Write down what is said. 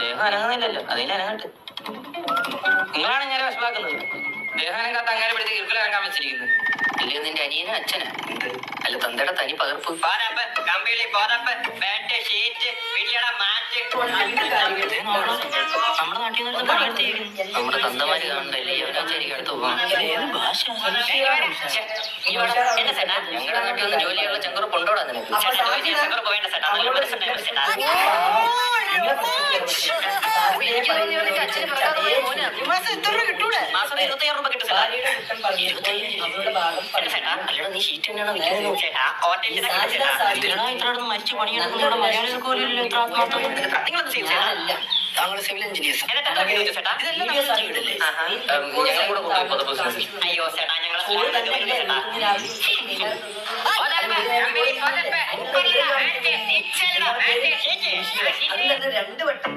ദേഹം അനങ്ങുന്നില്ലല്ലോ. അതിൽ അനങ്ങട്ട് നിങ്ങളാണ് ഞാൻ വിഷമാക്കുന്നത് ദേഹാനം കാത്ത അങ്ങനെ പിടിച്ച് ഇറുക്കിലിറങ്ങാൻ വെച്ചിരിക്കുന്നത് ഇല്ലേ നിന്റെ അനിയനും അച്ഛനാ? അല്ല തന്തയുടെ തനി പകർപ്പ്. പോരപ്പ് കമ്പിളി പോരപ്പ് ബാറ്റ് ഷീറ്റ് പിടിയട മാറ്റ് നമ്മുടെ നാട്ടിൽ നിന്ന് പണിയെടുത്തിരിക്കുന്നു നമ്മുടെ തന്തമാര് കാണണ്ടല്ലേ യവനാച്ചാരിക്ക് അടുത്ത് പോകാം ഏത് ഭാഷ ഞങ്ങളുടെ നാട്ടിൽ ഒന്ന് ജോലിയുള്ള ചെങ്കുറപ്പ് ഉണ്ടോടാ നിനക്ക്. ചെങ്കുറപ്പ് വേണ്ട ചേട്ടാ നല്ല മനസ്സുണ്ടായിരുന്നു മാസം ഇരുപത്തയ്യായിരം രൂപ കിട്ടും അല്ലടാ നീ ഷീറ്റ് തന്നെയാണോ വിൽക്കുന്നത് ചേട്ടാ. ഹോട്ടലിൽ ചേട്ടാ ഇത്ര മരിച്ചു പണിയെടുക്കുന്ന മലയാളികൾക്ക് പോലും ഇത്ര ആത്മാർത്ഥത നിങ്ങളൊന്ന് ചെയ്യും ചേട്ടാ. താങ്കൾ സിവിൽ എഞ്ചിനീയേഴ്സ് അയ്യോ ചേട്ടാ വീട് ഞങ്ങൾ രണ്ട് വട്ടം